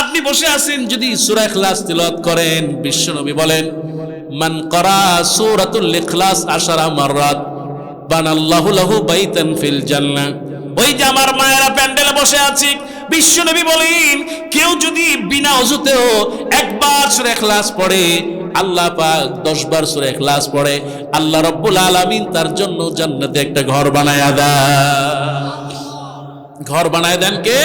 আপনি বসে আছেন, যদি সূরা ইখলাস তিলাওয়াত করেন, বিশ্বনবী বলেন, মান করা সূরাতুল ইখলাস আশারা মাররাত, বানাল্লাহু লাহু বাইতান ফিল জান্নাহ। ওই যে আমার মায়েরা প্যান্ডেলে বসে আছি, বিশ্বনবী বলেন, কেউ যদি বিনা অজুতেও একবার সূরা ইখলাস পড়ে, আল্লাহ পাক দশ বার সূরা ইখলাস পড়ে, আল্লাহ রব্বুল আলামিন তার জন্য জান্নাতে একটা ঘর বানায় দেয় ঘর বানায় দেন কে?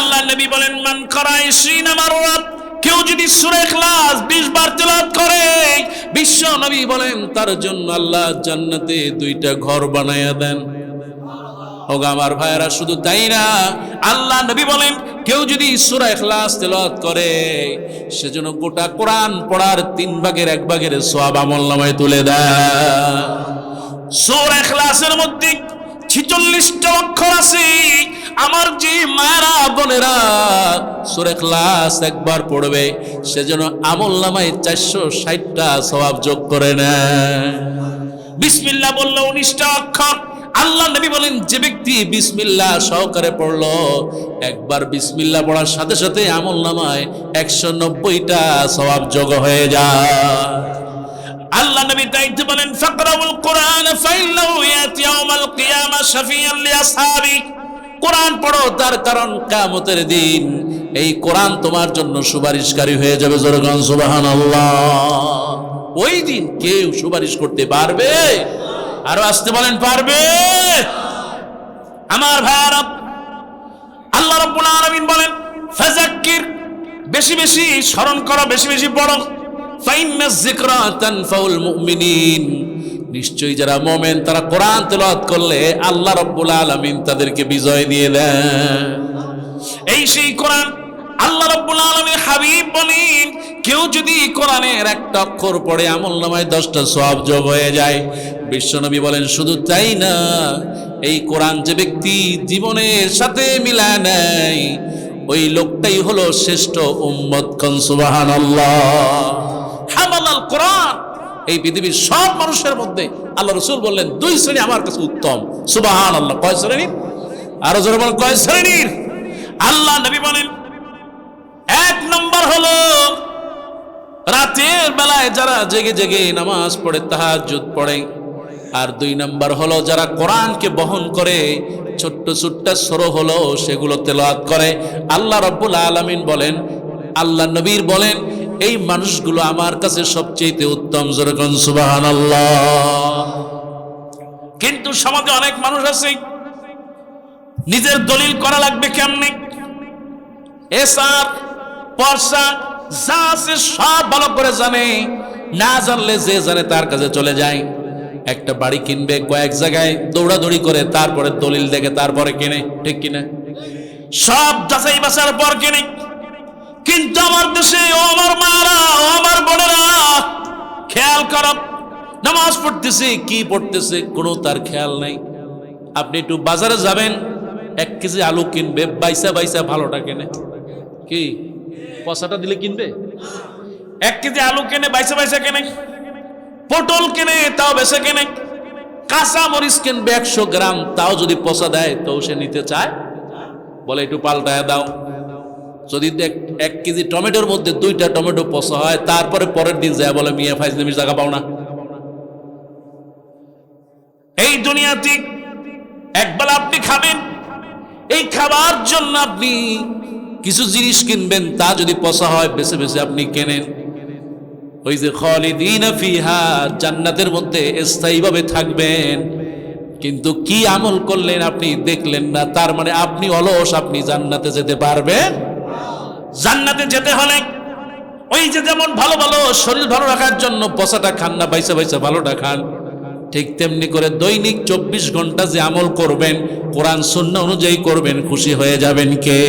আল্লাহ নবী বলেন, মান করায় সিনা মাররাত কেউ যদি সূরা ইখলাস 20 বার তেলাওয়াত করে, বিশ্ব নবী বলেন, তার জন্য আল্লাহ জান্নাতে দুইটা ঘর বানায়া দেন। ওগো আমার ভাইয়েরা, শুধু তাই না আল্লাহ নবী বলেন, কেউ যদি সূরা ইখলাস তেলাওয়াত করে সেজন্য গোটা কোরআন পড়ার তিন ভাগের এক ভাগের সওয়াব আমলনামায় তুলে দেয়। সূরা ইখলাসের মধ্যে ছিচল্লিশটা অক্ষর আছে। আমার যে মায়েরা, বোনেরা, সুরে ক্লাস একবার পড়বে সেজন্য আমল নামায় চারশো ষাটটা স্বভাব যোগ করে নেয়। বিসমিল্লাহ বলল, উনিশটা অক্ষর। আল্লাহ নবী বলেন, যে ব্যক্তি বিসমিল্লা সহকারে পড়ল, একবার বিসমিল্লা পড়ার সাথে সাথে আমল নামায় একশো নব্বইটা স্বভাব যোগ হয়ে যায়। আল্লাহ নবী দায়িত্ব বলেন, ফাকরাউল কোরআন ফাইন্নাহু ইয়াতি ইয়াউমাল কিয়ামা শাফিয়ান লিআসহাবি কোরআন পড়ো, তার কারণ কামতের দিন এই কোরআন তোমার জন্য সুপারিশকারী হয়ে যাবে। জোরগান সুবহানাল্লাহ। ওই দিন কেউ সুপারিশ করতে পারবে? আরও আসতে বলেন, পারবে? আমার ভাইয়ারা আল্লাহ রাব্বুল আলামিন বলেন, ফাযাক্কির, বেশি বেশি স্মরণ করো, বেশি বেশি পড়ো। ফাইন্না যিকরা তানফাউল মুমিনিন। নিশ্চয়ই যারা মোমেন, তারা কোরআন তেলাওয়াত করলে আল্লাহ রাব্বুল আলামিন তাদেরকে বিজয় দিয়ে দেন এই সেই কোরআন আল্লাহ রাব্বুল আলামিন হাবিব বলেন, কেউ যদি কোরআনের একটা অক্ষর পড়ে, আমল নামায় দশটা সওয়াব যোগ হয়ে যায়। বিশ্বনবী বলেন, শুধু তাই না, এই কোরআন যে ব্যক্তি জীবনের সাথে মিলা নেয়, ওই লোকটাই হলো শ্রেষ্ঠ উম্মত কন সুবহানাল্লাহ। হামালাল কোরআন এই পৃথিবীর সব মানুষের মধ্যে আল্লাহ রসুল বললেন, দুই শ্রেণি আমার কাছে উত্তম। সুবাহান আল্লাহ কয় শ্রেণির আরও জোরে বলেন, কয় শ্রেণির আল্লাহ নবী বলেন, এক নম্বর হলো, রাতের বেলায় যারা জেগে জেগে নামাজ পড়ে, তাহাজ্জুদ পড়ে। আর দুই নাম্বার হলো, যারা কোরআনকে বহন করে, ছোট্ট ছোট্ট সরো হলো, সেগুলো তেলাওয়াত করে। আল্লাহ রব্বুল আলামিন বলেন, আল্লাহ নবীর বলেন এই মানুষগুলো আমার কাছে সবচেয়ে উত্তম। যেরকম সুবহানাল্লাহ। কিন্তু সমাজে অনেক মানুষ আছে, নিজের দলিল করা লাগবে কেমনে? যা সব ভালো করে জানে, না জানলে যে তার কাছে চলে যায়। একটা বাড়ি কিনবে কয়েক জায়গায়, দৌড়াদৌড়ি করে, তারপরে দলিল দেখে তারপরে কিনে, ঠিক কিনা? সব যাচাই বাসার পর কিনে। কিন্তু আমার দেশে, ও আমার মারা, ও আমার বোনেরা, খেয়াল কর, নামাজ পড়তেছে, কি পড়তেছে, কোনো তার খেয়াল নাই। আপনি একটু বাজারে যাবেন, এক কেজি আলু কিনবে, বাইসা বাইসা ভালোটা কেনে। কি? পয়সাটা দিলে কিনবে? এক কেজি আলু কেনে, বাইসা বাইসা কেনে। পটল কেনে, তাও বেছে কেনে। কাঁচা মরিচ কিনবে একশো গ্রাম, তাও যদি পচা দেয়, তো সে নিতে চায়। বলে, একটু পাল্টায় দাও। যদি এক- কেজি টমেটোর মধ্যে দুইটা টমেটো পচা হয়, তারপরে পরের দিন যায় বলে, মিয়া ফাইজলিমির জায়গা পাও না। এই দুনিয়াতে একবেলা আপনি খাবেন। এই খাবার জন্য আপনি কিছু জিনিস কিনবেন, তা যদি পচা হয়, বেছে বেছে আপনি কেনেন। ওই যে খালিদিন ফিহা, জান্নাতের মধ্যে স্থায়ীভাবে থাকবেন। কিন্তু কি আমল করলেন আপনি, দেখলেন না। তার মানে আপনি অলস, আপনি জান্নাতে যেতে পারবেন জান্নাতে যেতে হলে ওই যে যেমন ভালো ভালো শরীর ভালো রাখার জন্য পচাটা খান না বাইসা বাইসা ভালোটা খান, ঠিক তেমনি করে দৈনিক চব্বিশ ঘণ্টা যে আমল করবেন, কোরআন শূন্য অনুযায়ী করবেন, খুশি হয়ে যাবেন কে?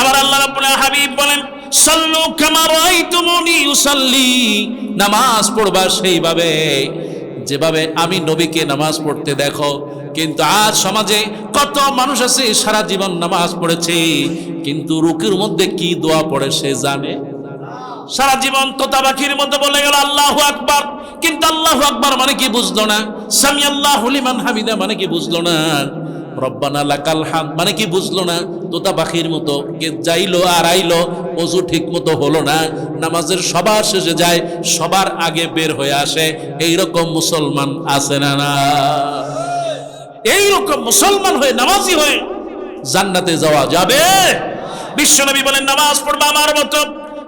আবার আল্লাহ হাবিব বলেন, সল্লু কামা রাআইতুমুনি ইউসাল্লি, নামাজ পড়বা সেইভাবে যেভাবে আমি নবীকে নামাজ পড়তে দেখো, কিন্তু আজ সমাজে কত মানুষ আছে, সারা জীবন নামাজ পড়েছে, কিন্তু রুকির মধ্যে কি দোয়া পড়ে সে জানে? সারা জীবন তোতাবাখির মধ্যে বলে গেল, আল্লাহু আকবার। কিন্তু আল্লাহু আকবার মানে কি বুঝলো না? সামি আল্লাহ হলিমান হামিদা মানে কি বুঝলো না? রব্বানা লাকাল হাম মানে কি বুঝলো না? তোতা পাখির মতো। কে যাইলো আর আইলো, অজু ঠিক মতো হলো না। নামাজের সবার শেষে যায়, সবার আগে বের হয়ে আসে এই রকম মুসলমান আছে না না? এই রকম মুসলমান হয়ে নামাজি হয়ে জান্নাতে যাওয়া যাবে? বিশ্বনবী বলেন, নামাজ পড়বা আমার মতো।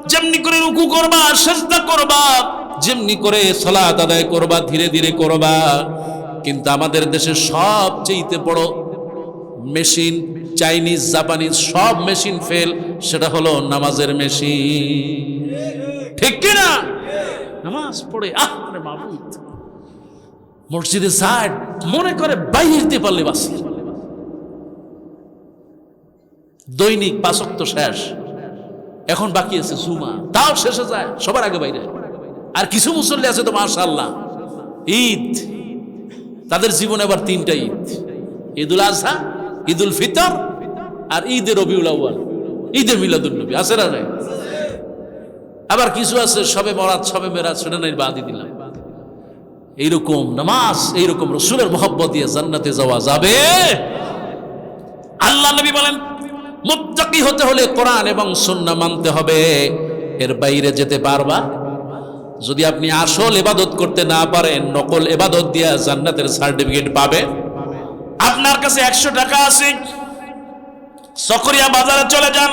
যেমনি করে রুকু করবা, সেজদা করবা। যেমনি করে সালাত আদায় করবা, ধীরে ধীরে করবা। কিন্তু আমাদের দেশে সবচেয়ে বড় মেশিন, চাইনিজ, জাপানিজ সব মেশিন ফেল, সেটা হলো নামাজের মেশিন। ঠিক কি না নামাজ পড়ে, আহ মাবুদ। মসজিদে যায়, মনে করে বাইরে পারলে বাসি দৈনিক পাঁচক্ত শেষ। এখন বাকি আছে জুমা। তাও শেষে যায়, সবার আগে বাইরে। আর কিছু মুসল্লি আছে তো মাশাল্লাহ ঈদ। তাদের জীবনে আবার তিনটা ঈদ। ঈদুল আজহা ঈদুল ফিতর আর ঈদে রবিউল আউয়াল। ঈদে মিলাদুল নবী, আছে না নাই? আবার কিছু আছে, সবে মরাত সবে মেরাজ, সেটা নাই বাদি দিলাম। এইরকম নামাজ, এইরকম রসুলের মোহব্বত দিয়ে জান্নাতে যাওয়া যাবে? আল্লাহ নবী বলেন, মুত্তাকি হতে হলে কোরআন এবং সুন্নাহ মানতে হবে। এর বাইরে যেতে পারবা? যদি আপনি আসল এবাদত করতে না পারেন, নকল এবাদত দিয়ে জান্নাতের সার্টিফিকেট পাবে? আপনার কাছে একশো টাকা আছে সকরিয়া বাজারে চলে যান।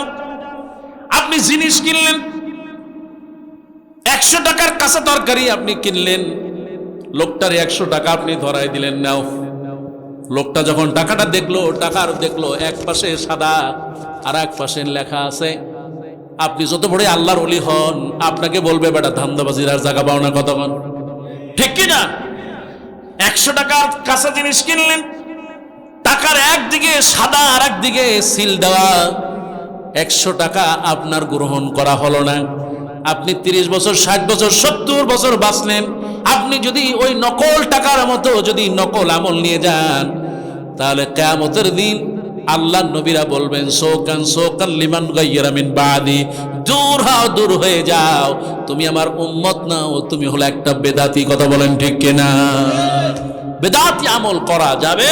আপনি জিনিস কিনলেন, একশো টাকার কাঁচা তরকারি আপনি কিনলেন, লোকটার একশো টাকা আপনি ধরাই দিলেন, নাও। লোকটা যখন টাকাটা দেখল টাকার দেখল, এক পাশে সাদা আর এক পাশে লেখা আছে, আপনি যত বড় আল্লাহর অলি হন, আপনাকে বলবে, বেটা, ধান্দাবাজির আর জায়গা পাও না কতক্ষণ? ঠিক কি না একশো টাকার কাঁচা জিনিস কিনলেন টাকার একদিকে সাদা আর একদিকে সিল দেওয়া। একশো টাকা আপনার গ্রহণ করা হলো না। আপনি তিরিশ বছর, ষাট বছর, সত্তর বছর বাঁচলেন। আপনি যদি ওই নকল টাকার মতো যদি নকল আমল নিয়ে যান, তাহলে কেয়ামতের দিন আল্লাহ নবীরা বলবেন, সোকান সোকান লিমান গাইয়ারামিন বাদি। দূর হও, দূর হয়ে যাও। তুমি আমার উম্মত না ও তুমি হলো একটা বেদাতি। কথা বলেন ঠিক কিনা? বেদাতি আমল করা যাবে?